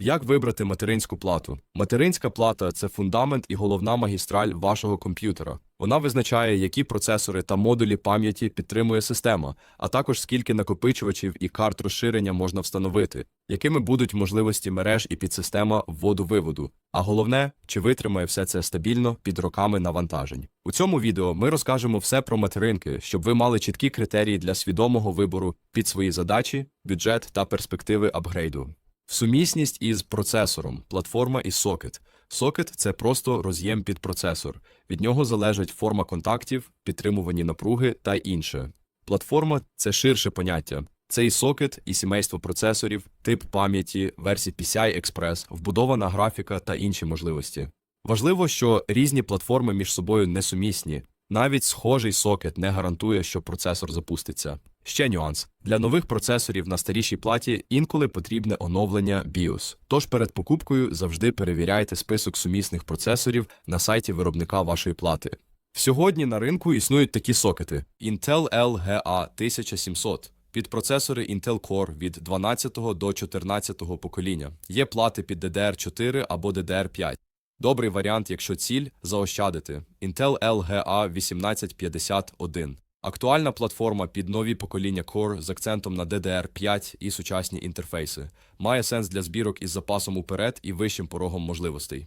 Як вибрати материнську плату? Материнська плата це фундамент і головна магістраль вашого комп'ютера. Вона визначає, які процесори та модулі пам'яті підтримує система, а також скільки накопичувачів і карт розширення можна встановити, якими будуть можливості мереж і підсистема вводу-виводу. А головне, чи витримає все це стабільно під роками навантажень. У цьому відео ми розкажемо все про материнки, щоб ви мали чіткі критерії для свідомого вибору під свої задачі, бюджет та перспективи апгрейду. Сумісність із процесором, платформа і сокет. Сокет це просто роз'єм під процесор. Від нього залежить форма контактів, підтримувані напруги та інше. Платформа це ширше поняття. Це і сокет, і сімейство процесорів, тип пам'яті, версії PCI Express, вбудована графіка та інші можливості. Важливо, що різні платформи між собою несумісні. Навіть схожий сокет не гарантує, що процесор запуститься. Ще нюанс: для нових процесорів на старішій платі інколи потрібне оновлення BIOS. Тож перед покупкою завжди перевіряйте список сумісних процесорів на сайті виробника вашої плати. Сьогодні на ринку існують такі сокети: Intel LGA 1700. Під процесори Intel Core від 12 до 14 покоління. Є плати під DDR4 або DDR5. Добрий варіант, якщо ціль заощадити. Intel LGA 1851. Актуальна платформа під нові покоління Core з акцентом на DDR5 і сучасні інтерфейси. Має сенс для збірок із запасом уперед і вищим порогом можливостей.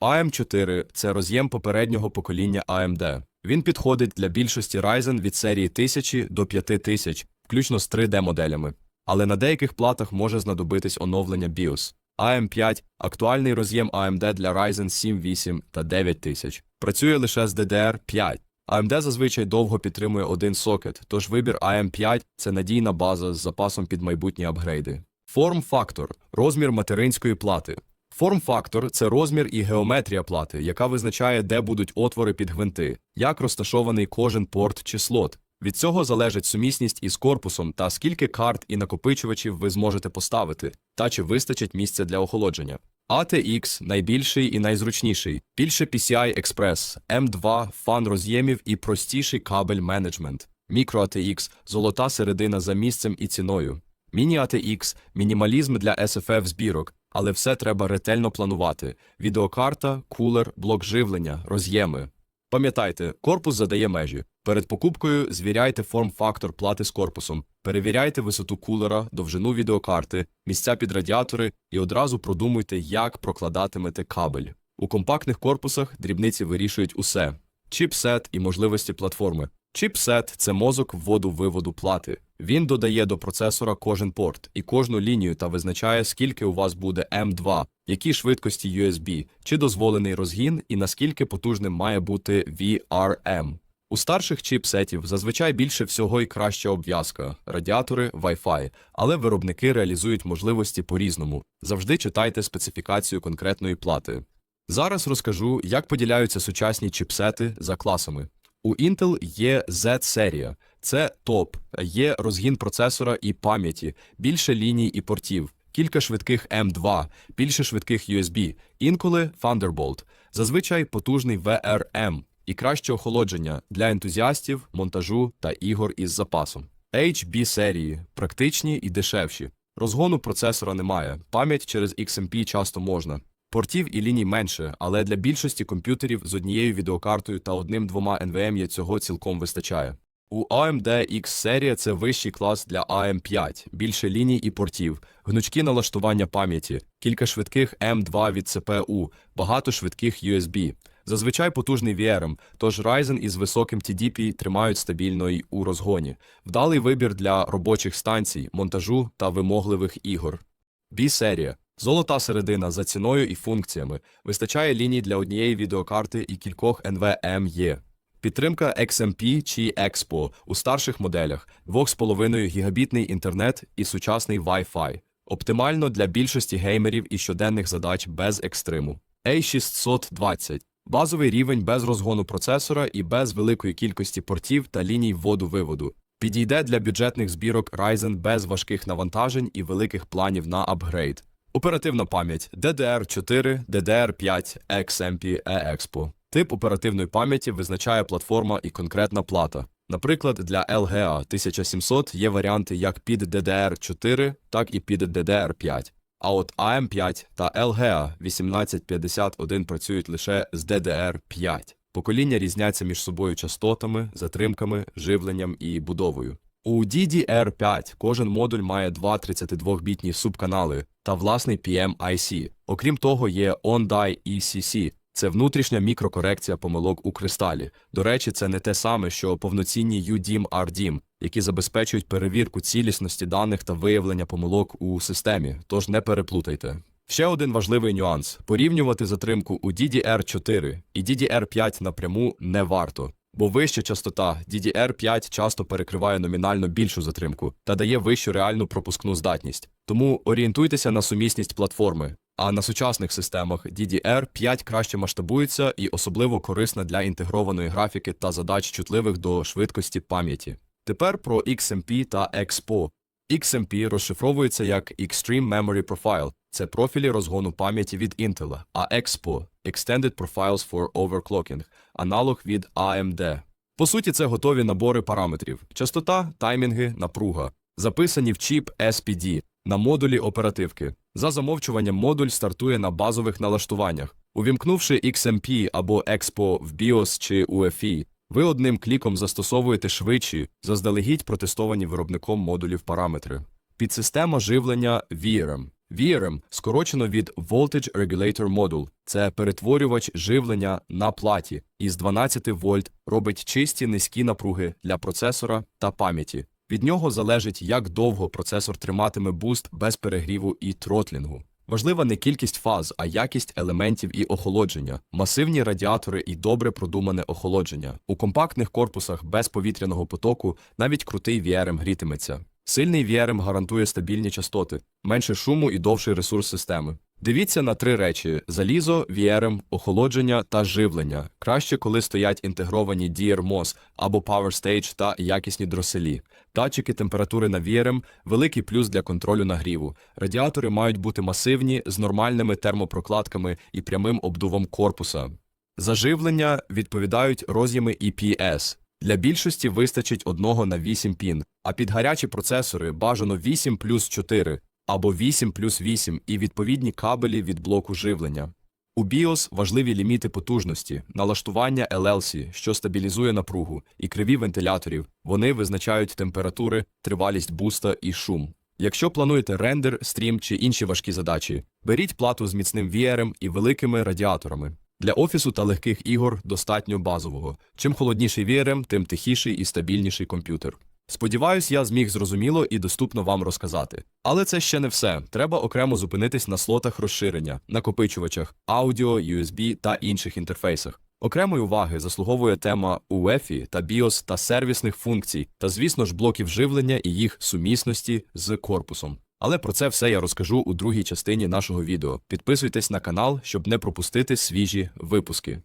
AM4 – це роз'єм попереднього покоління AMD. Він підходить для більшості Ryzen від серії 1000 до 5000, включно з 3D-моделями. Але на деяких платах може знадобитись оновлення BIOS. AM5 – актуальний роз'єм AMD для Ryzen 7 8 та 9000. Працює лише з DDR5. AMD зазвичай довго підтримує один сокет, тож вибір AM5 – це надійна база з запасом під майбутні апгрейди. Форм-фактор – розмір материнської плати. Форм-фактор – це розмір і геометрія плати, яка визначає, де будуть отвори під гвинти, як розташований кожен порт чи слот. Від цього залежить сумісність із корпусом та скільки карт і накопичувачів ви зможете поставити, та чи вистачить місця для охолодження. ATX – найбільший і найзручніший, більше PCI Express, M2 – фан роз'ємів і простіший кабель менеджмент. Micro ATX – золота середина за місцем і ціною. Міні ATX – мінімалізм для SFF збірок, але все треба ретельно планувати. Відеокарта, кулер, блок живлення, роз'єми. Пам'ятайте, корпус задає межі. Перед покупкою звіряйте форм-фактор плати з корпусом, перевіряйте висоту кулера, довжину відеокарти, місця під радіатори і одразу продумуйте, як прокладатимете кабель. У компактних корпусах дрібниці вирішують усе: чіпсет і можливості платформи. Чіпсет це мозок вводу-виводу плати. Він додає до процесора кожен порт і кожну лінію та визначає, скільки у вас буде M2, які швидкості USB, чи дозволений розгін і наскільки потужним має бути VRM. У старших чіпсетів зазвичай більше всього і краща обв'язка, радіатори, Wi-Fi, але виробники реалізують можливості по-різному. Завжди читайте специфікацію конкретної плати. Зараз розкажу, як поділяються сучасні чіпсети за класами. У Intel є Z-серія. Це топ, є розгін процесора і пам'яті, більше ліній і портів, кілька швидких M2, більше швидких USB, інколи Thunderbolt, зазвичай потужний VRM і краще охолодження для ентузіастів, монтажу та ігор із запасом. HB серії практичні і дешевші. Розгону процесора немає, пам'ять через XMP часто можна. Портів і ліній менше, але для більшості комп'ютерів з однією відеокартою та одним-двома NVMe цього цілком вистачає. У AMD X серія це вищий клас для AM5, більше ліній і портів, гнучкі налаштування пам'яті, кілька швидких M2 від CPU, багато швидких USB. Зазвичай потужний VRM, тож Ryzen із високим TDP тримають стабільно й у розгоні. Вдалий вибір для робочих станцій, монтажу та вимогливих ігор. B-серія Золота середина за ціною і функціями. Вистачає ліній для однієї відеокарти і кількох NVMe. Підтримка XMP чи Expo у старших моделях, 2,5 гігабітний інтернет і сучасний Wi-Fi. Оптимально для більшості геймерів і щоденних задач без екстриму. A620 базовий рівень без розгону процесора і без великої кількості портів та ліній вводу-виводу. Підійде для бюджетних збірок Ryzen без важких навантажень і великих планів на апгрейд. Оперативна пам'ять DDR4, DDR5, XMP, eExpo. Тип оперативної пам'яті визначає платформа і конкретна плата. Наприклад, для LGA 1700 є варіанти як під DDR4, так і під DDR5. А от AM5 та LGA 1851 працюють лише з DDR5. Покоління різняться між собою частотами, затримками, живленням і будовою. У DDR5 кожен модуль має два 32-бітні субканали та власний PMIC. Окрім того, є On-Die ECC. Це внутрішня мікрокорекція помилок у кристалі. До речі, це не те саме, що повноцінні UDIM RDIM, які забезпечують перевірку цілісності даних та виявлення помилок у системі, тож не переплутайте. Ще один важливий нюанс: порівнювати затримку у DDR4 і DDR5 напряму не варто. Бо вища частота DDR5 часто перекриває номінально більшу затримку та дає вищу реальну пропускну здатність. Тому орієнтуйтеся на сумісність платформи. А на сучасних системах DDR5 краще масштабується і особливо корисна для інтегрованої графіки та задач чутливих до швидкості пам'яті. Тепер про XMP та EXPO. XMP розшифровується як Extreme Memory Profile. Це профілі розгону пам'яті від Intel, а EXPO – Extended Profiles for Overclocking, аналог від AMD. По суті, це готові набори параметрів: частота, таймінги, напруга, записані в чіп SPD на модулі оперативки. За замовчуванням модуль стартує на базових налаштуваннях. Увімкнувши XMP або EXPO в BIOS чи UEFI, ви одним кліком застосовуєте швидші, заздалегідь протестовані виробником модулів параметри. Підсистема живлення VRM. VRM скорочено від Voltage Regulator Module. Це перетворювач живлення на платі із 12 вольт робить чисті низькі напруги для процесора та пам'яті. Від нього залежить, як довго процесор триматиме буст без перегріву і тротлінгу. Важлива не кількість фаз, а якість елементів і охолодження, масивні радіатори і добре продумане охолодження. У компактних корпусах без повітряного потоку навіть крутий VRM грітиметься. Сильний VRM гарантує стабільні частоти, менше шуму і довший ресурс системи. Дивіться на три речі: залізо, VRM, охолодження та живлення. Краще, коли стоять інтегровані DRMOS або Power Stage та якісні дроселі. Датчики температури на VRM – великий плюс для контролю нагріву. Радіатори мають бути масивні, з нормальними термопрокладками і прямим обдувом корпуса. За живлення відповідають роз'єми EPS. Для більшості вистачить одного на 8 пін, а під гарячі процесори бажано 8 плюс 4 або 8 плюс 8 і відповідні кабелі від блоку живлення. У BIOS важливі ліміти потужності, налаштування LLC, що стабілізує напругу, і криві вентиляторів. Вони визначають температури, тривалість буста і шум. Якщо плануєте рендер, стрім чи інші важкі задачі, беріть плату з міцним VR і великими радіаторами. Для офісу та легких ігор достатньо базового. Чим холодніший VRM, тим тихіший і стабільніший комп'ютер. Сподіваюсь, я зміг зрозуміло і доступно вам розказати. Але це ще не все. Треба окремо зупинитись на слотах розширення, накопичувачах, аудіо, USB та інших інтерфейсах. Окремої уваги заслуговує тема UEFI та BIOS та сервісних функцій, та, звісно ж, блоків живлення і їх сумісності з корпусом. Але про це все я розкажу у другій частині нашого відео. Підписуйтесь на канал, щоб не пропустити свіжі випуски.